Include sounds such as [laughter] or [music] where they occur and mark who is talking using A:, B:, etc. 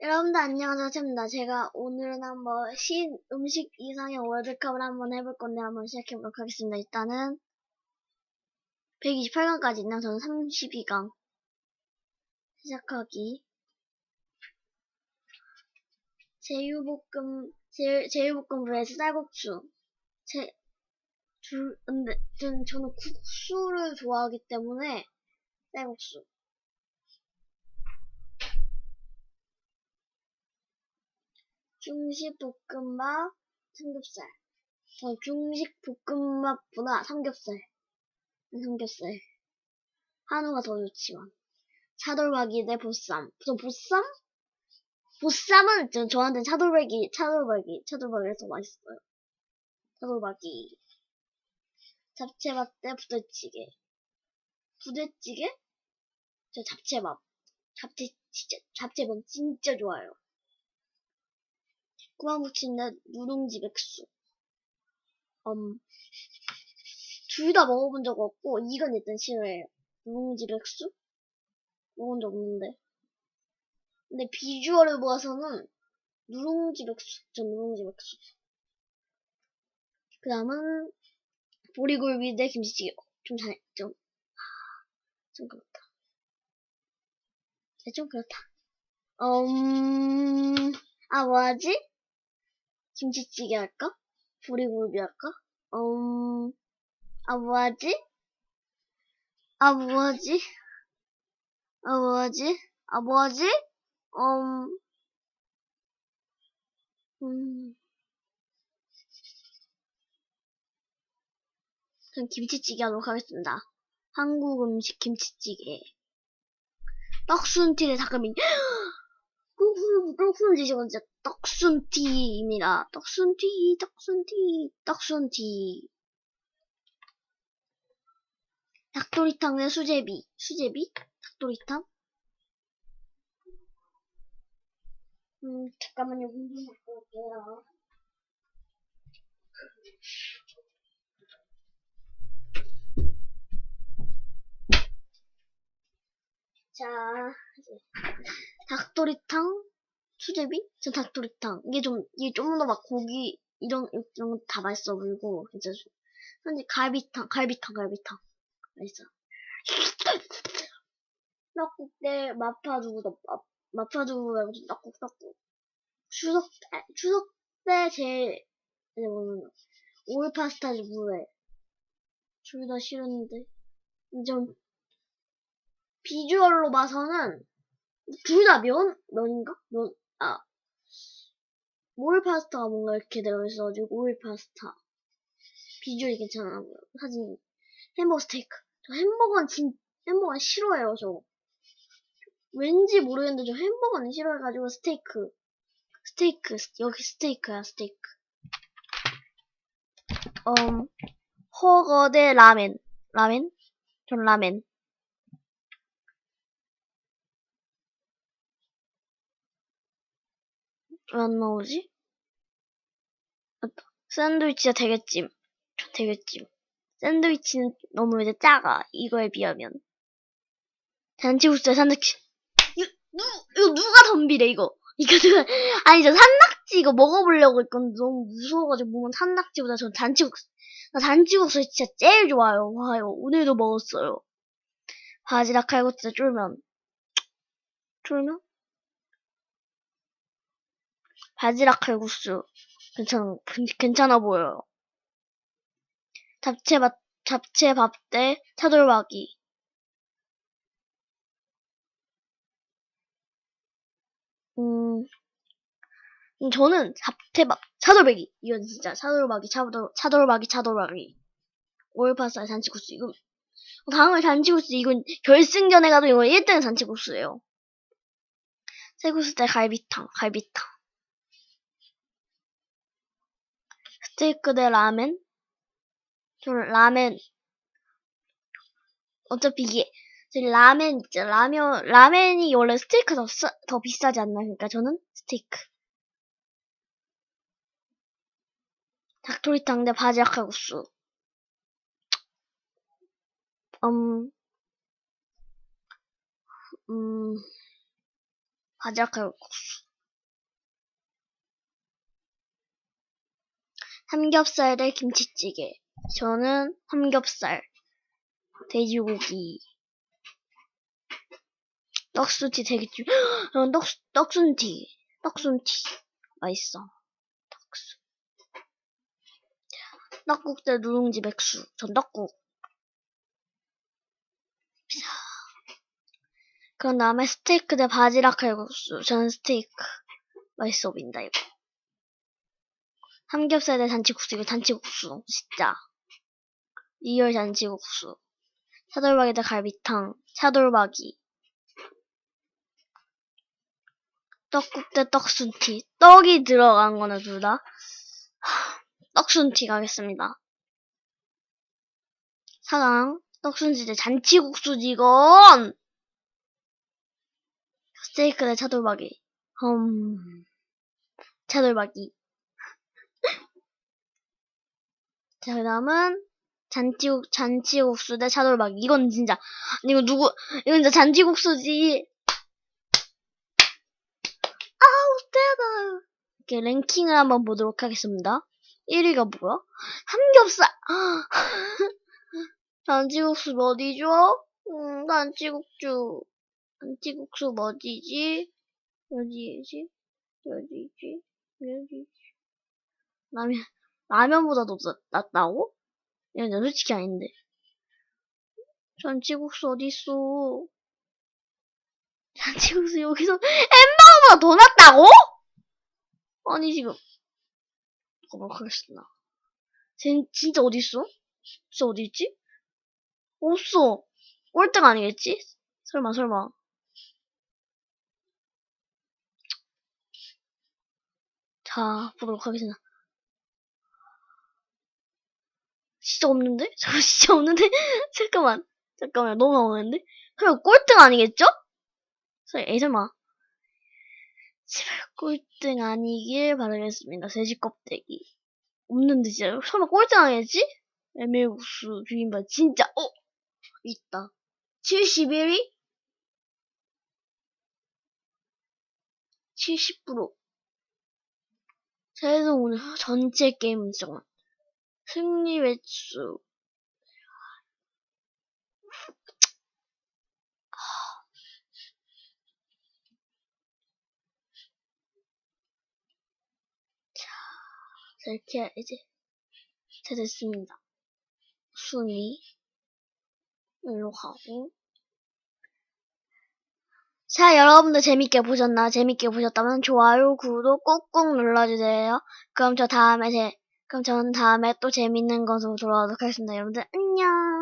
A: 여러분들 안녕하세요. 챔입니다. 제가 오늘은 한번 신 음식 이상형 월드컵을 한번 해볼 건데 한번 시작해보도록 하겠습니다. 일단은 128강까지 있나? 저는 32강 시작하기 제육볶음 제, 제육볶음 vs 쌀국수 제, 둘, 근데 저는, 저는 국수를 좋아하기 때문에 쌀국수 중식 볶음밥, 삼겹살. 저 중식 볶음밥보다 삼겹살. 삼겹살. 한우가 더 좋지만. 차돌박이 대 보쌈. 저 보쌈? 보쌈은 저, 저한테 차돌박이, 차돌박이, 차돌박이가 더 맛있어요. 차돌박이. 잡채밥 대 부대찌개. 부대찌개? 저 잡채밥. 잡채, 진짜, 잡채밥 진짜 좋아요. 꼬마무침대 누룽지 백수. 음, 둘 다 먹어본 적 없고, 이건 일단 싫어해요. 누룽지 백수? 먹은 적 없는데. 근데 비주얼을 보아서는 누룽지 백수. 전 누룽지 백수. 그 다음은 보리굴비 대 김치찌개. 좀 잘, 좀, 좀 그렇다. 네, 좀 그렇다. 음, 아, 뭐하지? 김치찌개 할까? 보리굴비 할까? 음, 아, 뭐하지? 아, 뭐하지? 아, 뭐하지? 아, 뭐하지? 음, 음. 전 김치찌개 하도록 하겠습니다. 한국 음식 김치찌개. 떡순티 대 닭갈비. 떡순티 저건 진짜 떡순티입니다. 떡순티, 떡순티, 떡순티. 닭도리탕 대 수제비. 수제비? 닭도리탕? 음, 잠깐만요. 문좀 갖고 올게요. 자, 닭도리탕, 수제비? 전 닭도리탕. 이게 좀, 이게 좀 더 막 고기, 이런, 이런 거 다 맛있어 보이고, 진짜. 현재 갈비탕, 갈비탕, 갈비탕. 맛있어. [laughs] 떡국 대 마파두부 덮밥. 마파두부 말고 떡국, 떡국. 추석 때, 추석 때 제일, 이제 뭐는, 올 파스타지 뭐해. 둘다 싫은데. 좀, 비주얼로 봐서는, 둘 다 면? 면인가? 면, 아. 올 파스타가 뭔가 이렇게 들어있어가지고, 올 파스타. 비주얼이 괜찮아 보여. 사진, 햄버거 스테이크. 저 햄버거는 진, 햄버거는 싫어해요, 저. 왠지 모르겠는데 저 햄버거는 싫어해가지고 스테이크. 스테이크, 여기 스테이크야, 스테이크. 음, 허거 대 라멘. 라멘? 전 라멘. 왜 안 나오지? 맞다. 샌드위치야 되겠찜. 되겠찜. 샌드위치는 너무 이제 작아. 이거에 비하면. 잔치국수에 산낙지. 이거, 누, 이거 누가 덤비래, 이거. 이거 누가, 아니, 저 산낙지 이거 먹어보려고 했건데 너무 무서워가지고 보면 산낙지보다 전 잔치국수. 나 잔치국수 진짜 제일 좋아요. 와, 이거 오늘도 먹었어요. 바지락 칼국수 쫄면. 쫄면? 바지락 칼국수. 괜찮, 괜찮아 보여요. 잡채밥, 잡채밥 대 차돌박이. 음, 저는 잡채밥, 차돌박이. 이건 진짜 차돌박이, 차돌, 차돌박이, 차돌박이. 올파스타 잔치국수. 이거, 다음에 잔치국수. 이건 결승전에 가도 이거 1등 잔치국수예요. 쇠국수 대 갈비탕, 갈비탕. 스테이크 대 라멘? 저 라멘. 어차피 이게 라멘 있죠. 라면 라멘이 원래 스테이크 더, 싸, 더 비싸지 않나? 그러니까 저는 스테이크. 닭도리탕 대 바지락 칼국수. 음, 음 바지락 칼국수 삼겹살 대 김치찌개. 저는 삼겹살. 돼지고기. 떡순티 되겠지. 전 떡, 떡순티. 떡순티. 맛있어. 떡순. 떡국 대 누룽지 백수. 전 떡국. 그런 다음에 스테이크 대 바지락 칼국수. 저는 스테이크. 맛있어 보인다, 이거. 삼겹살 대 잔치국수. 이거 잔치국수. 진짜. 리얼 잔치국수. 차돌박이 대 갈비탕. 차돌박이. 떡국 대 떡순티. 떡이 들어간 거는 둘 다. 하, 떡순티 가겠습니다. 4강. 떡순티 대 잔치국수지, 이건! 스테이크 대 차돌박이. 음. 차돌박이. 자, 그 다음은, 잔치국, 잔치국수 대 차돌박이. 이건 진짜, 이거 누구, 이건 진짜 잔치국수지. 아우, 대박. 이렇게 랭킹을 한번 보도록 하겠습니다. 1위가 뭐야? 삼겹살! [laughs] 잔치국수 어디죠? 음, 잔치국수. 잔치국수 어디지? 어디지? 어디지? 어디지? 라면, 라면보다도 낫, 낫다고? 이건 솔직히 아닌데. 잔치국수 어딨어? [laughs] 잔치국수 여기서 햄버거보다 더 낫다고? 아니, 지금. 가보도록 하겠습니다. 진, 진짜 어딨어? 진짜 어디있지? 없어. 꼴등 아니겠지? 설마, 설마. 자, 보도록 하겠습니다. 진짜 없는데? [laughs] 저 진짜 없는데? [laughs] 잠깐만. 잠깐만, 너무 나오는데? 설마 꼴등 아니겠죠? 설- 에이, 설마. 제발 꼴등 아니길 바라겠습니다. 돼지 껍데기. 없는데, 진짜. 설마 꼴등 아니겠지? 메밀국수, 비빔밥, 진짜, 어! 있다. 71위? 70%. 그래서 오늘 전체 게임 정말 승리 횟수 자 이렇게 이제 다 됐습니다. 순위 일로 가고 자, 여러분들 재밌게 보셨나? 재밌게 보셨다면 좋아요, 구독 꼭꼭 눌러주세요. 그럼 저 다음에 제, 그럼 저는 다음에 또 재밌는 것으로 돌아오도록 하겠습니다. 여러분들 안녕!